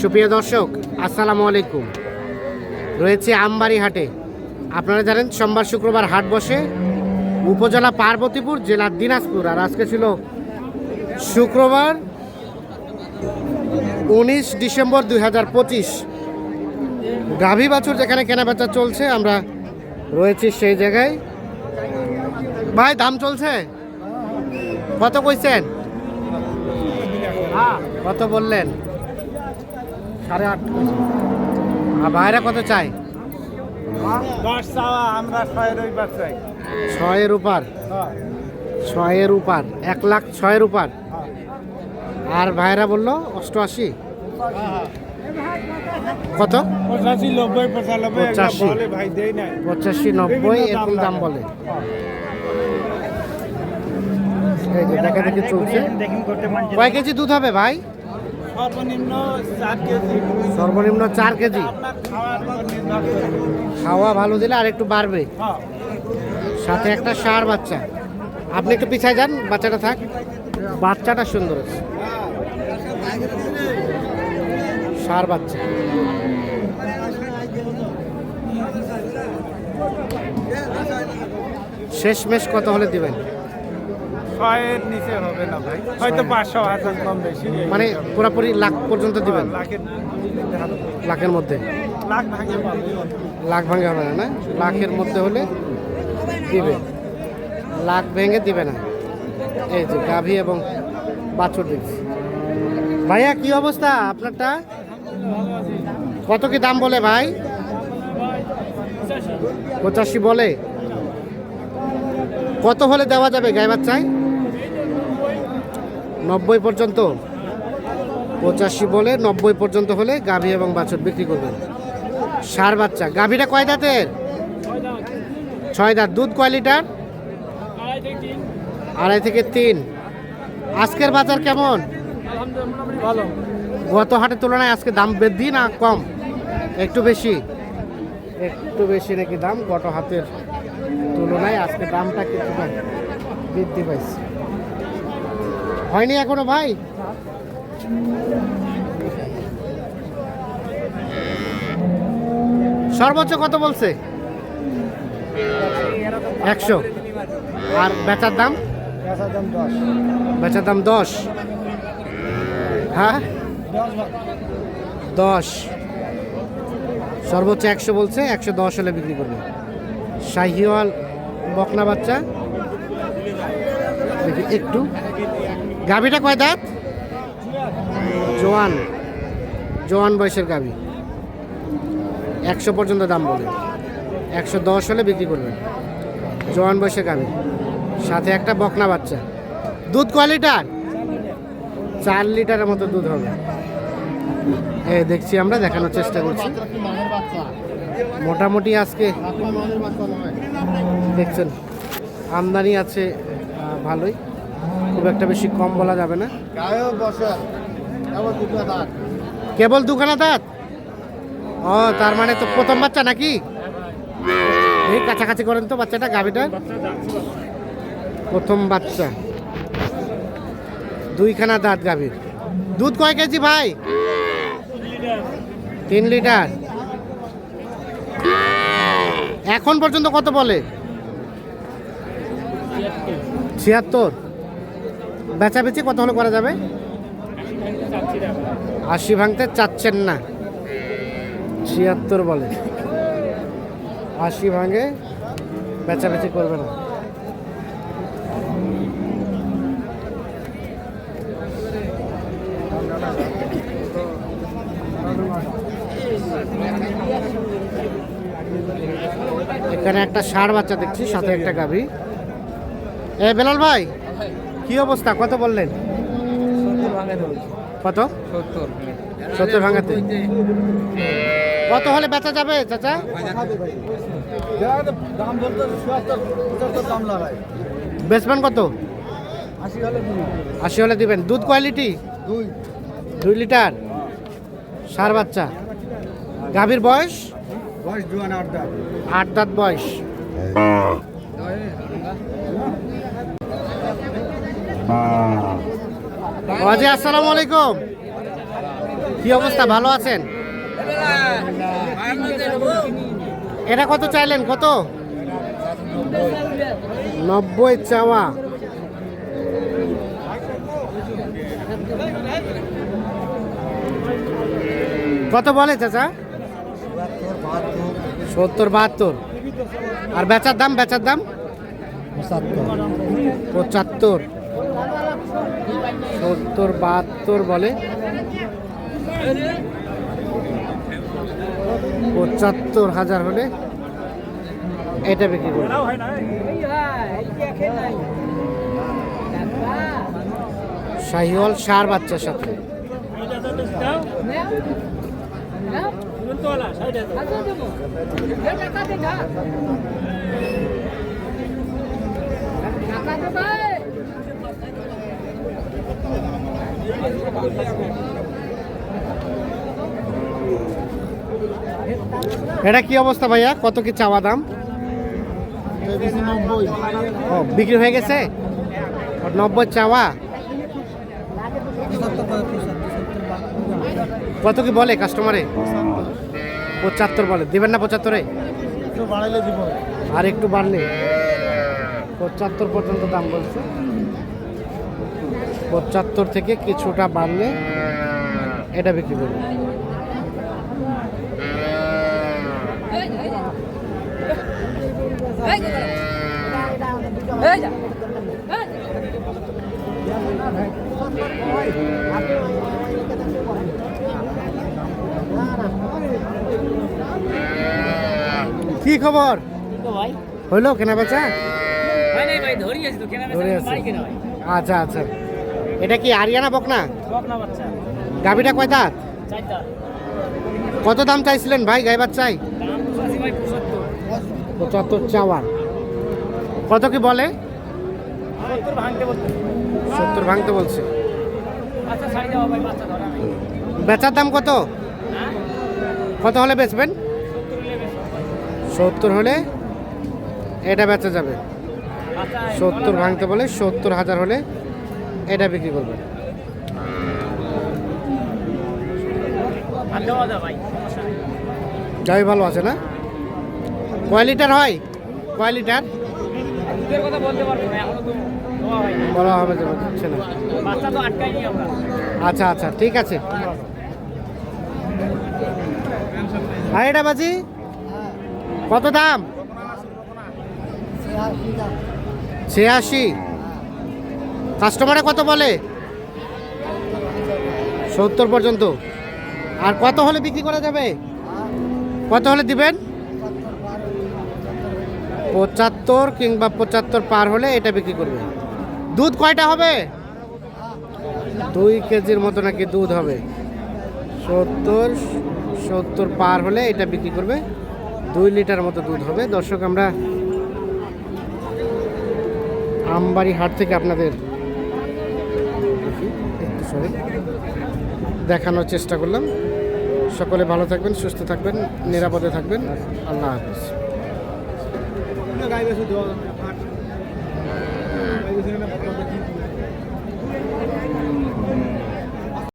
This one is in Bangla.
সুপ্রিয় দর্শক, আসসালামু আলাইকুম। রয়েছে আমবাড়ি হাটে আপনারা জানেন, সোমবার শুক্রবার হাট বসে উপজেলা পার্বতীপুর জেলার দিনাজপুর। আর আজকে ছিল শুক্রবার উনিশ ডিসেম্বর দুই হাজার পঁচিশ। গাভী বাছুর যেখানে কেনাবেচা চলছে, আমরা রয়েছি সেই জায়গায়। ভাই, দাম চলছে? কত কইছেন? কত বললেন? সাড়ে আট। আর বাইরে কত চাই দশ চাওয়া আমরা ছয় রবিবার চাই। ছয়ের উপার? হ্যাঁ, ছয়ের উপার। এক লাখ ছয়ের উপার? আর ভাইরা বলল অষ্টআশি। কত? পঁচাশি নব্বই পঁচাশি। পঁচাশি নব্বই এরকম দাম বলে। দেখা দেখি চলছে। দেখুন কয় কেজি দুধ হবে ভাই? সর্বনিম্ন চার কেজি। খাওয়া ভালো দিলে আর একটু বাড়বে। হ্যাঁ। সাথে একটা ষাঁড় বাচ্চা। আপনি একটু পিছায় যান বাচ্চাটা থাক। বাচ্চাটা সুন্দর আছে। ষাঁড় বাচ্চা। শেষ মেশ কত হলে দিবেন? ছয়ের নিচে হবে না ভাই। হয়তো পাঁচশো হাজার কম বেশি। মানে পুরোপুরি লাখ পর্যন্ত দিবেন? লাখের লাখের মধ্যে? লাখ ভাঙে লাখ ভাঙে হবে না না? লাখের মধ্যে হলে দিবে। লাখ ভেঙে দিবে না। এই যে গাভী এবং বাছুর দেখছি ভাইয়া কি অবস্থা আপনারটা? কত কি দাম বলে ভাই? পঁচাশি বলে। কত হলে দেওয়া যাবে গায়ে বাচ্চায়? নব্বই পর্যন্ত। পঁচাশি বলে নব্বই পর্যন্ত হলে গাভী এবং বাছুর বিক্রি করবেন। সার বাচ্চা। গাভীটা কয় দাঁতের? ছয় দাঁত। দুধ কয় লিটার? আড়াই থেকে তিন। আজকের বাজার কেমন? গত হাটের তুলনায় আজকে দাম বৃদ্ধি না কম? একটু বেশি। একটু বেশি নাকি দাম? গত হাতের তুলনায় আজকে দামটা কিছুটা বৃদ্ধি পাইছে। হয়নি এখনও ভাই? সর্বোচ্চ কত বলছে? একশো। আর বেচার দাম? বেচার দাম দশ। হ্যাঁ? দশ। সর্বোচ্চ একশো বলছে একশো দশ হলে বিক্রি করবে। শাহিওয়াল বকনা বাচ্চা। দেখি একটু। গাভীটা কয় দাঁত? জোয়ান। জোয়ান বয়সের গাভী। একশো পর্যন্ত দাম বলে। একশো দশ হলে বিক্রি করবেন। জোয়ান বয়সের গাভী। সাথে একটা বকনা বাচ্চা। দুধ কয় লিটার? চার লিটারের মতো দুধ হবে। এই দেখছি আমরা, দেখানোর চেষ্টা করছি। মোটামুটি আজকে দেখছেন, আমদানি আছে ভালোই। খুব একটা বেশি কম বলা যাবে না। কেবল দুখানা দাঁত? ও তার মানে তো প্রথম বাচ্চা নাকি? এই কাছাকাছি করেন তো বাচ্চাটা গাভিটা। প্রথম বাচ্চা। দুইখানা দাঁত গাভীর। দুধ কয় কেজি ভাই? তিন লিটার। এখন পর্যন্ত কত বলে? ছিয়াত্তর। বেচাবেচি কত হলে করা যাবে? আশি ভাঙতে চাচ্ছেন না। ছিয়াত্তর বলে। আশি ভাঙে বেচাবেচি করবে না। এখানে একটা ষাঁড় বাচ্চা দেখছি, সাথে একটা গাভী। এ বেলাল ভাই কি অবস্থা? কত বললেন? কত? সত্তর। ভাঙাতে। কত হলে বেচা যাবে চাচা? বেচবেন কত? আশি হলে দিবেন। দুধ কোয়ালিটি? দুই। দুই লিটার? সার বাচ্চা? গাভীর বয়স? বয়স আট দাঁত বয়স। ওয়াজি, আসসালামু আলাইকুম। কি অবস্থা? ভালো আছেন? এটা কত চাইলেন? কত? নব্বই চাওয়া। কত বলে চাচা? সত্তর, বাহাত্তর। আর বেচার দাম বেচার দাম? পঁচাত্তর। সত্তর বাহাত্তর বলে। পঁচাত্তর হাজার হলে এটা বিক্রি করবে। শাহিওয়াল সার বাচ্চার সাথে। এটা কি অবস্থা ভাইয়া? কত কি চাওয়া দাম? ও বিক্রি হয়ে গেছে? নব্বই চাওয়া? কত কি বলে কাস্টমারে পঁচাত্তর বলে। দিবেন না পঁচাত্তরে? আর একটু বাড়লে? পঁচাত্তর পর্যন্ত দাম বলছে। পঁচাত্তর থেকে কিছুটা বাড়লে এটা বিক্রি করবে। কি খবর? হইল কেনা বেচা ধরি বেচা। বাড়ি কেনা ভাই আচ্ছা আচ্ছা। এটা কি আরিয়ানা বকনা? গাভিটা কয় দাঁত? কত দাম চাইছিলেন ভাই গাই বাচ্চাই পঁচাত্তর। চাওয়ার। কত কি বলে? সত্তর ভাঙতে বলছে। আচ্ছা বেচার দাম কত? হ্যাঁ? কত হলে বেচবেন? সত্তর হলে বেশ সত্তর হলে এটা বেচা যাবে। আচ্ছা সত্তর ভাঙতে বলে সত্তর হাজার হলে এটা বিক্রি করবেন। গাই ভালো আছে না? কয় লিটার হয়? কয় লিটার? বলা হবে আচ্ছা আচ্ছা ঠিক আছে। আর এটা বাজি? কত দাম? ছিয়াশি। কাস্টমারে কত বলে? সত্তর পর্যন্ত। আর কত হলে বিক্রি করা যাবে? কত হলে দিবেন? পঁচাত্তর কিংবা পঁচাত্তর পার হলে এটা বিক্রি করবে। দুধ কয়টা হবে? দুই কেজির মতো নাকি দুধ হবে। সত্তর সত্তর পার হলে এটা বিক্রি করবে। দুই লিটার মতো দুধ হবে। দর্শক, আমরা আমবাড়ি হাট থেকে আপনাদের একটু sorry, দেখানোর চেষ্টা করলাম। সকলে ভালো থাকবেন সুস্থ থাকবেন নিরাপদে থাকবেন। আল্লাহ হাফিজ।